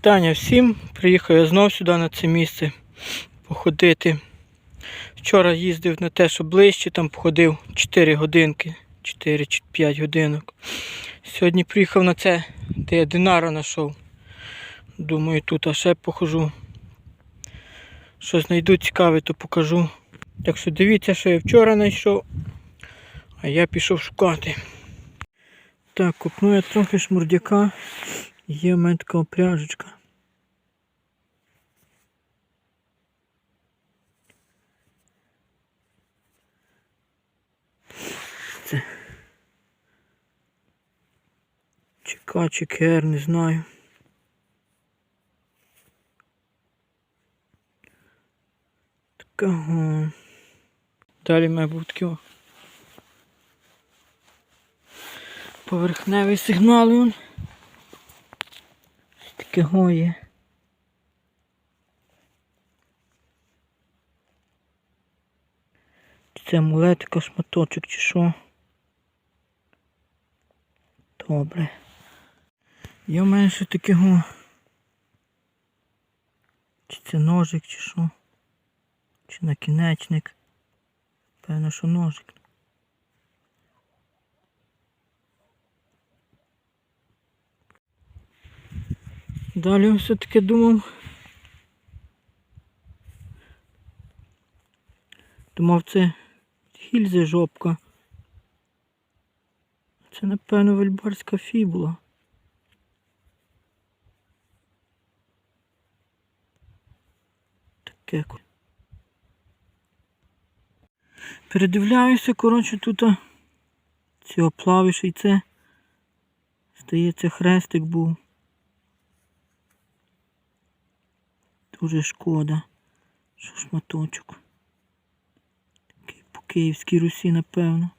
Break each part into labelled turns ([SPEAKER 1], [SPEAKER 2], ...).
[SPEAKER 1] Вітання всім. Приїхав я знов сюди на це місце походити. Вчора їздив на те, що ближче, там походив 4 годинки, 4 чи 5 годинок. Сьогодні приїхав на це, де я динара знайшов. Думаю, тут а ще похожу. Що знайду цікаве, то покажу. Так що дивіться, що я вчора знайшов, а я пішов шукати. Так, купну я трохи шмурдяка. Є в мене така опряжечка. Це. Чека, чекер, не знаю. Такого. Далі має бути такий. Поверхневий сигнал он. Чи Це амулетика, шматочок чи що? Добре. Мене ще такого. Чи це ножик, чи що? Чи накінечник? Певно, що ножик. Далі все-таки думав. Думав, це гільза жопка. Це, напевно, вельбарська фібула. Таке. Передивляюся, коротше, тут а, ці і це. Здається, хрестик був. Дуже шкода, що шматочок. Такий по Київській Русі, напевно.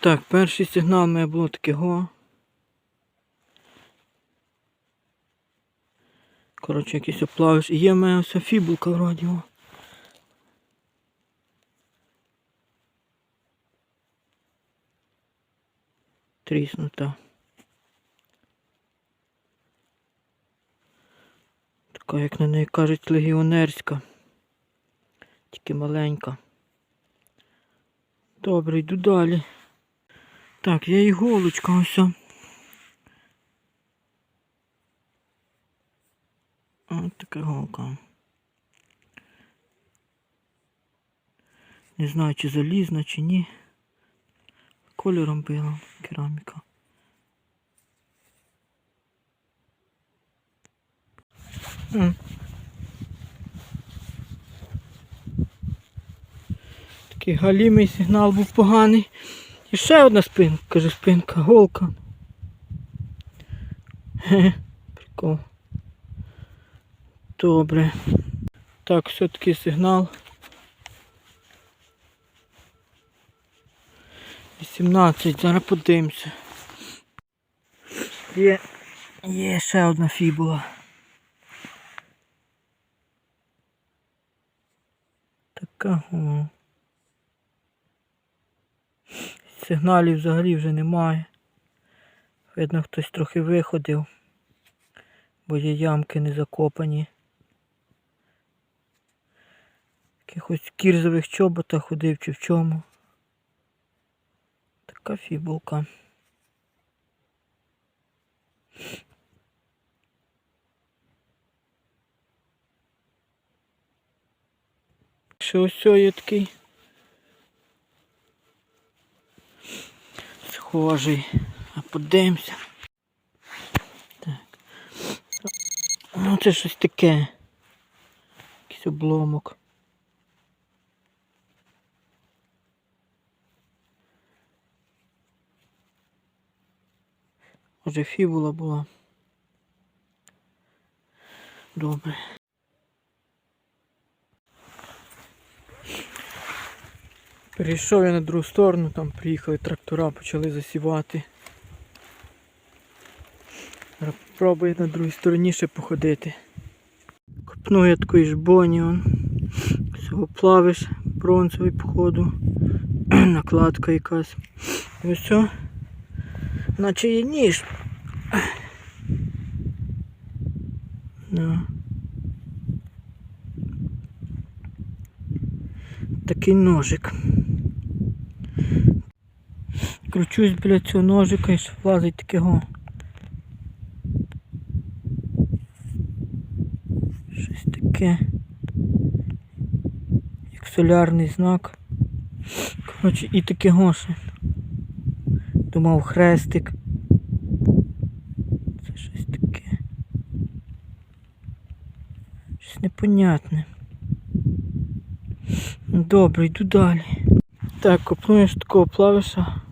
[SPEAKER 1] Так, перший сигнал має було такого. Коротше, якийсь оплавиш. Є в мене ось фібулка вроді. Тріснута. Така, як на неї кажуть, легіонерська. Тільки маленька. Добре, йду далі. Так, є іголочка ось. Ось така голка. Не знаю, чи залізна, чи ні. Кольором била кераміка. М. Такий галімий сигнал був поганий. І ще одна спинка, каже спинка, голка. Хе, прикол. Добре. Так, все-таки сигнал. 18, зараз подивимося. Є, є ще одна фібула. Така. О. Сигналів взагалі вже немає. Видно, хтось трохи виходив, бо є ямки не закопані. В якихось кірзових чоботах ходив чи в чому. Така фібулка. Ще ось є схожий. А подивимося. Так. Ну це щось таке. Якийсь обломок. Може фібула була. Добре. Перейшов я на другу сторону, там приїхали трактора, почали засівати. Пробую на другій стороні ще походити. Копнув я такої ж боні, он. Всього плавиш бронзовий походу. накладка якась. І все. Наче є ніж. Ну. Такий ножик. Кручусь біля цього ножика і влазить такого. Щось таке. Як солярний знак. Коротше, і таке гоше. Думав хрестик. Це щось таке. Щось непонятне. Добре, йду далі. Так, купнуєш такого плавиша.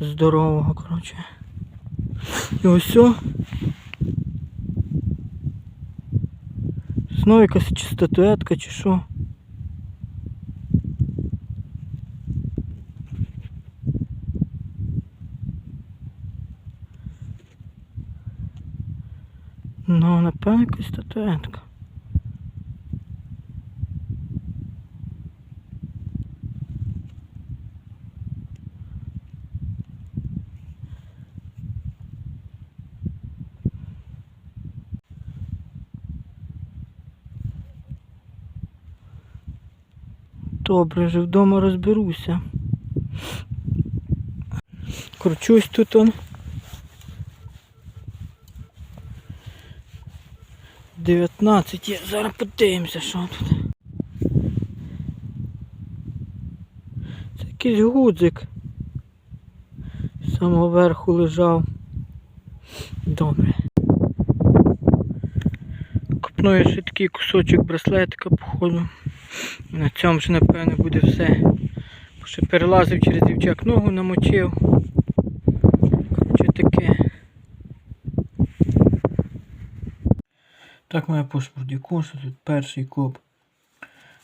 [SPEAKER 1] Здорового, коротше. І ось. Знову якась чи статуетка, чи що. Ну, напевно, якась статуетка. Добре, вже вдома розберуся. Кручусь тут он. 19 є. Зараз подивимося, що тут. Це якийсь гудзик. З самого верху лежав. Добре. Копну я ще такий кусочок браслетика, походу. На цьому ж напевно буде все. Ще перелазив через дівчак ногу намочив. Так має по шмурдяку, що тут перший коп.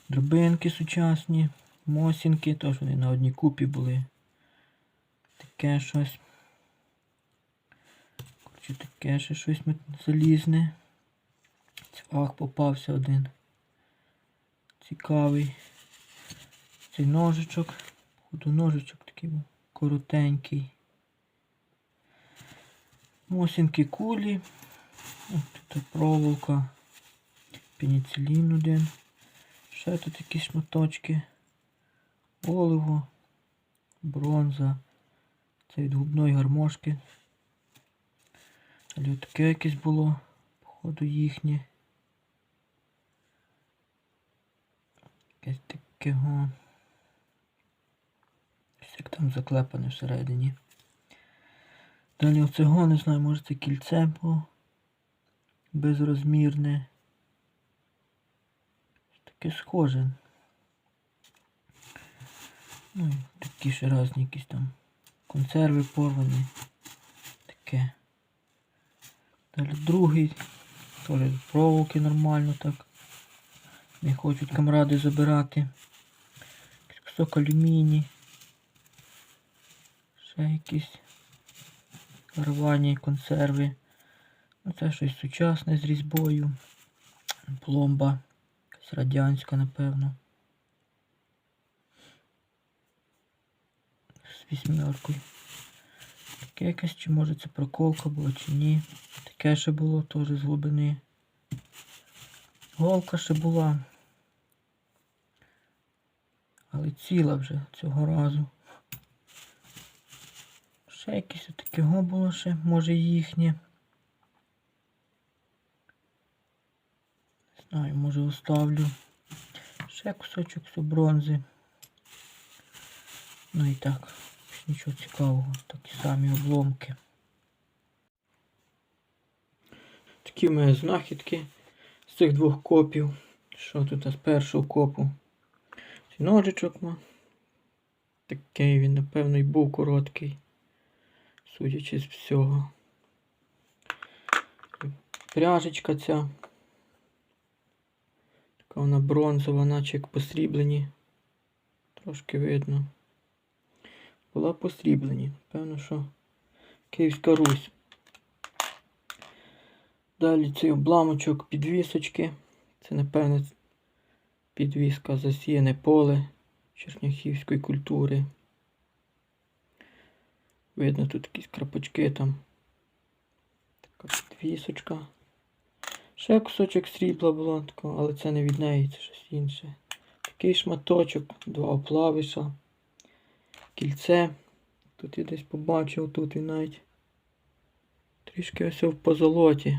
[SPEAKER 1] Дробинки сучасні, мосінки, тож вони на одній купі були. Таке щось. Коротше, таке ще щось залізне. Цвах попався один. Цікавий. Цей ножичок. Походу ножичок такий був коротенький. Мосінки кулі. Ось тут проволока. Пеніцилін один. Ще тут якісь шматочки. Оливо. Бронза. Це від губної гармошки. Таке якесь було, походу їхнє. Якесь таке. Ось Як там заклепане всередині. Далі оцього, не знаю, може це кільце було безрозмірне. Таке схоже. Ну, і такі ще різні якісь там консерви порвані. Таке. Далі другий. Теж проволоки нормально так. Не хочуть камради забирати. Кусок алюміній. Ще якісь рвані консерви. Ну, це щось сучасне з різьбою. Пломба. Якась радянська, напевно. З вісьмеркою. Таке якесь, чи може це проколка була, чи ні. Таке ще було теж з глибини. Голка ще була. Але ціла вже цього разу. Ще якесь отакого було ще, може їхнє. Не знаю, може оставлю. Ще кусочок з бронзи. Ну і так, нічого цікавого, такі самі обломки. Такі мене знахідки з цих двох копів. Що тут з першого копу? Ножичок ма. Такий він, напевно, і був короткий. Судячи з всього. Пряжечка ця. Така вона бронзова, наче як посріблені. Трошки видно. Була посріблені. Певно, що Київська Русь. Далі цей обламочок підвісочки. Це, напевно, підвіска засіяне поле. черняхівської культури. Видно тут якісь крапочки там. Така підвісочка. Ще кусочок срібла було але це не від неї, це щось інше. Такий шматочок, два оплавиша, кільце. Тут я десь побачив, тут він навіть трішки ось в позолоті.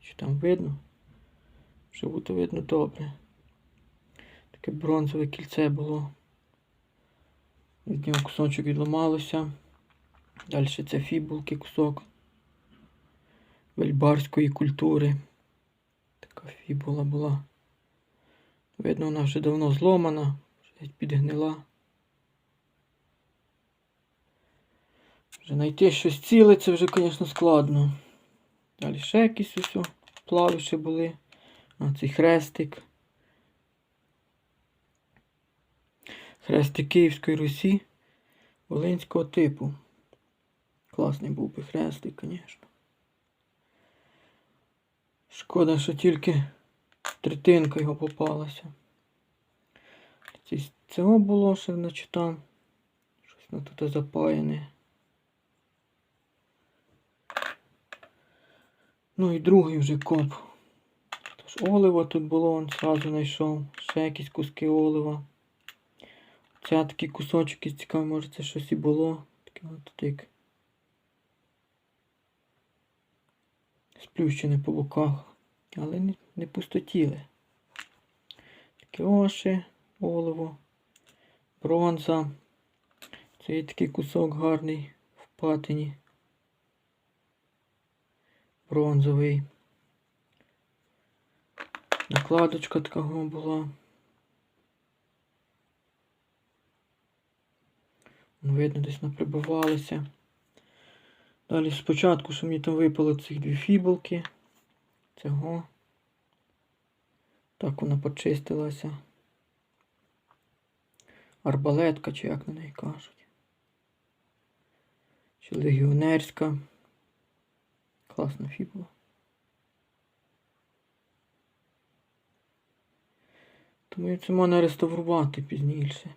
[SPEAKER 1] Чи там видно? Що буде видно добре. Таке бронзове кільце було. Від нього кусочок відламалося. Далі це фібулки кусок вельбарської культури. Така фібула була. Видно, вона вже давно зломана, вже підгнила. Вже знайти щось ціле, це вже, звісно, складно. Далі ще якісь ось плавиші були. А цей хрестик. Хрестик Київської Русі Волинського типу. Класний був би хрестик, звісно. Шкода, що тільки третинка його попалася. Цього було ще наче там. Щось на тут запаяне. Ну і другий вже коп. Олива тут було, він зразу знайшов. Ще якісь куски олива. Це такий кусочок із цікавий, може це щось і було. Таке от як. Сплющене по боках. Але не, не пустотіле. Таке оші, оливо, бронза. Це є такий кусок гарний в патині. Бронзовий. Накладочка такого була. Видно, десь наприбувалися. Далі спочатку, мені там випало цих дві фібулки. Цього. Так вона почистилася. Арбалетка, чи як на неї кажуть. Чи легіонерська. Класна фібула. Тому це можна реставрувати пізніше.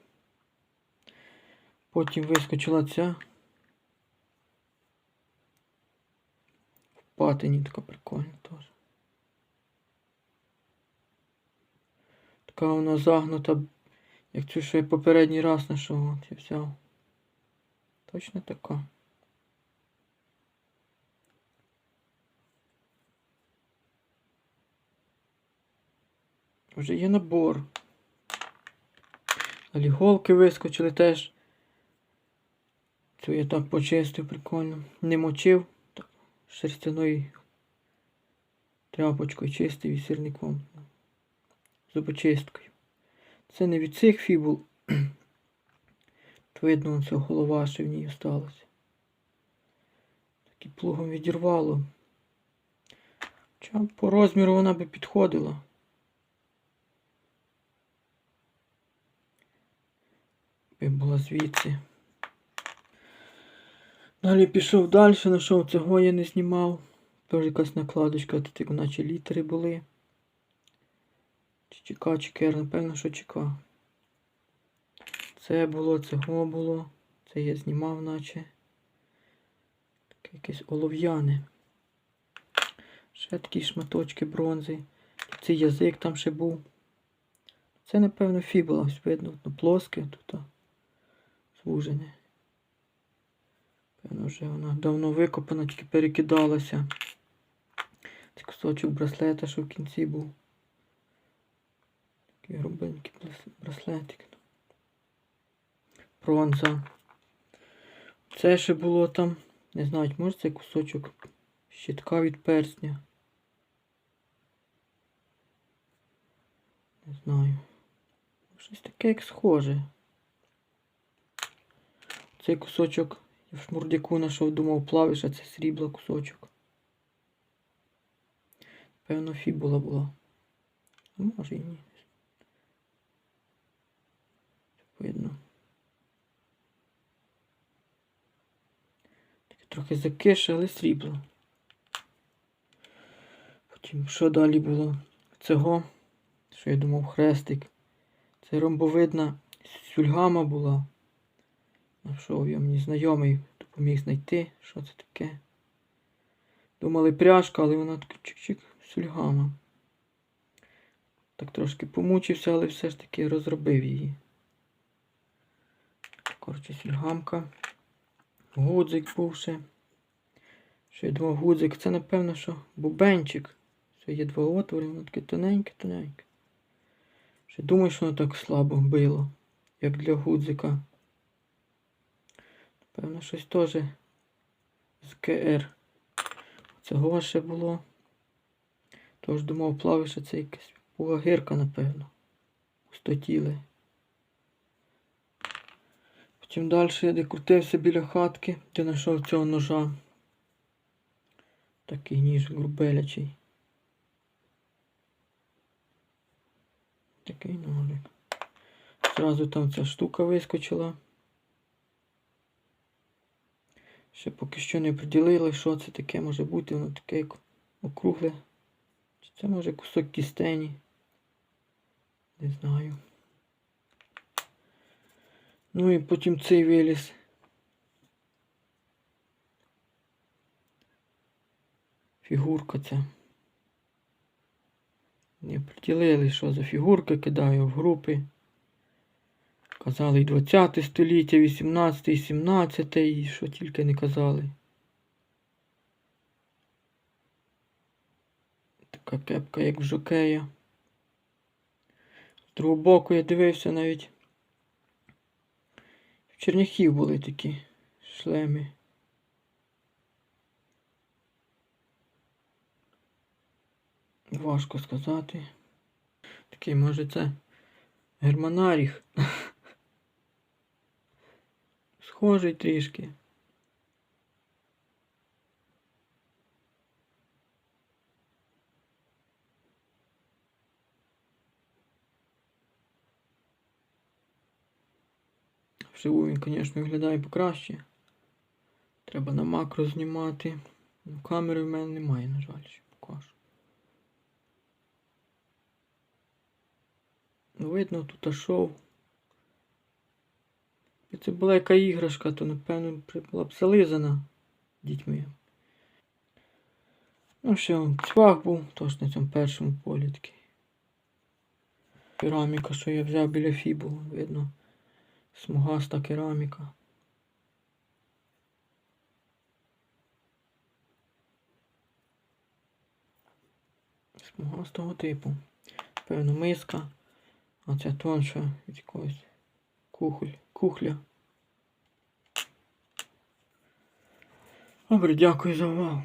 [SPEAKER 1] Потім вискочила ця. В патині така прикольна теж. Така вона загнута, як цю, я попередній раз знайшов, от я взяв. Точно така. Вже є набор. Далі голки вискочили теж. Цю я так почистив прикольно. Не мочив. Шерстяною тряпочкою чистив і сірником. Зубочисткою. Це не від цих фібул. Видно, це голова ще в ній осталася. Так і плугом відірвало. Хоча по розміру вона би підходила. Би була звідси. Далі пішов далі, знайшов цього я не знімав. Теж якась накладочка, тут наче літери були. Чи ЧК, чи КР, напевно, що ЧК. Це було, цього було. Це я знімав, наче. Таке якесь олов'яне. Ще такі шматочки бронзи. Цей язик там ще був. Це, напевно, фібула, видно, плоске тут. Звужене. Певно, вже вона давно викопана, тільки перекидалася. Цей кусочок браслета, що в кінці був. Такий грубенький брас- браслетик. Бронза. Це ще було там. Не знаю, може це кусочок щитка від персня. Не знаю. Щось таке як схоже. Цей кусочок я в шмурдяку знайшов, думав, плавиш, а це срібла кусочок. Певно, фібула була. А може і ні. Видно. Таке трохи закише, але срібло. Потім, що далі було? Цього, що я думав, хрестик. Це ромбовидна сюльгама була. Знайшов я мені знайомий, допоміг знайти, що це таке. Думали пряжка, але вона така чик-чик, сюльгама. Так трошки помучився, але все ж таки розробив її. Коротше, сюльгамка. Гудзик був ще. Ще два гудзик. Це напевно, що бубенчик. Це є два отвори, воно таке тоненьке-тоненьке. Ще думаю, що воно так слабо било, як для гудзика. Напевно, щось теж з КР. Цього ще було. Тож думав, плавише це якась пугагирка, напевно. Пустотіли. Потім далі я де крутився біля хатки, де знайшов цього ножа. Такий ніж грубелячий. Такий ножик. Зразу там ця штука вискочила. Ще поки що не приділили, що це таке може бути, воно таке як округле. Чи це може кусок кістені? Не знаю. Ну і потім цей виліз. Фігурка ця. Не приділили, що за фігурка, кидаю в групи. Казали і 20 століття, 18, і 17, і що тільки не казали. Така кепка, як в жокея. З другого боку я дивився навіть. В Черняхів були такі шлеми. Важко сказати. Такий, може, це германаріх. Схожий трішки. Вживу він, звісно, виглядає покраще. Треба на макро знімати. Ну, камери в мене немає, на жаль, ще покажу. Ну, видно, тут шов. Якби це була яка іграшка, то напевно була б зализана дітьми. Ну що, цвах був, тож на цьому першому полі такий. Кераміка, що я взяв біля фібу, видно. Смугаста кераміка. Смугастого типу. Певно, миска, а ця тонша від якогось кухоль, кухля. Добре, дякую за увагу.